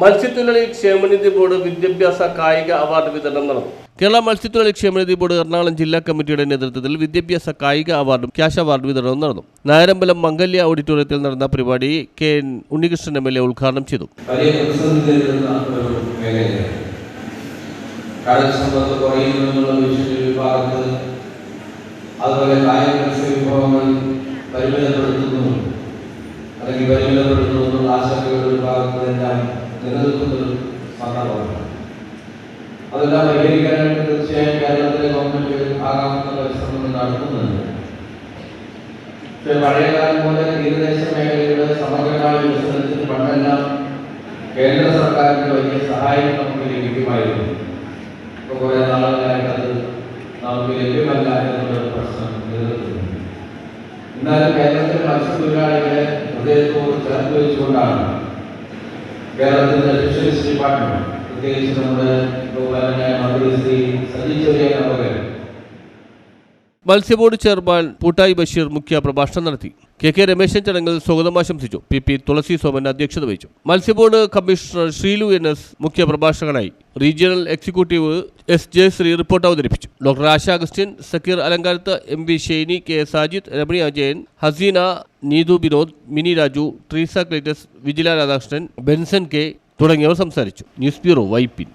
മത്സ്യത്തൊഴിലാളി ക്ഷേമനിധി ബോർഡ് വിദ്യാഭ്യാസ കായിക അവാർഡ് വിതരണം നടന്നു. കേരള മത്സ്യത്തൊഴിലാളി ക്ഷേമനിധി ബോർഡ് എറണാകുളം ജില്ലാ കമ്മിറ്റിയുടെ നേതൃത്വത്തിൽ വിദ്യാഭ്യാസ കായിക അവാർഡും ക്യാഷ് അവാർഡ് വിതരണവും നടന്നു. നായരമ്പലം മംഗല്യ ഓഡിറ്റോറിയത്തിൽ നടന്ന പരിപാടി K N Unnikrishnan M L A ഉദ്ഘാടനം ചെയ്തു. അതുപോലെ കായിക വിഭവങ്ങൾ പരിമിതപ്പെടുത്തുന്നു അല്ലെങ്കിൽ പരിമിതപ്പെടുത്തുന്നു ആശങ്കകളുടെ വിഭാഗത്തിലെല്ലാം നിലനിൽക്കുന്ന ഒരു സന്ദർഭമാണ് അതെല്ലാം പരിഹരിക്കാനായിട്ട് തീർച്ചയായും കേരളത്തിലെ ഗവൺമെന്റ് ആകാവുന്ന പരിശ്രമങ്ങൾ നടത്തുന്നുണ്ട്. പക്ഷേ പഴയകാലം പോലെ തീരദേശ മേഖലയുടെ സമഗ്രമായ വികസനത്തിന് പണ്ടെല്ലാം കേന്ദ്ര സർക്കാരിന്റെ വലിയ സഹായം നമുക്ക് ലഭിക്കുമായിരുന്നു. ഇപ്പോൾ കുറെ നാളുകളായിട്ട് അത് നമുക്ക് ലഭ്യമല്ല എന്നുള്ളൊരു പ്രശ്നം നിലനിൽക്കുന്നുണ്ട്. എന്നാലും കേരളത്തിലെ മത്സ്യത്തൊഴിലാളികളെ ഹൃദയത്തോട് ചേർത്ത് വെച്ചുകൊണ്ടാണ് കേരളത്തിന്റെ ഫിഷറീസ് ഡിപ്പാർട്ട്മെന്റ് പ്രത്യേകിച്ച് നമ്മുടെ ബഹുമാനായ മന്ത്രി ശ്രീ സജി ചെറിയ അവർ മത്സ്യബോർഡ് ചെയർമാൻ പൂട്ടായി ബഷീർ മുഖ്യ പ്രഭാഷണം നടത്തി. കെ കെ രമേശൻ ചടങ്ങിൽ സ്വാഗതം ആശംസിച്ചു. പി പി തുളസി സോമൻ അധ്യക്ഷത വഹിച്ചു. മത്സ്യബോർഡ് കമ്മീഷണർ ശ്രീലു എൻ എസ് മുഖ്യ പ്രഭാഷകനായി. Regional executive S J Sree report അവതരിപ്പിച്ചു. Doctor Asha Augustine Zakir Alangarath M V Shainy K Sajid Ramani Ajayan Haseena Neethu Vinod Mini Raju Treesa Cletus Vijila Radhakrishnan Benson K തുടങ്ങിയവർ സംസാരിച്ചു. News bureau Vypin.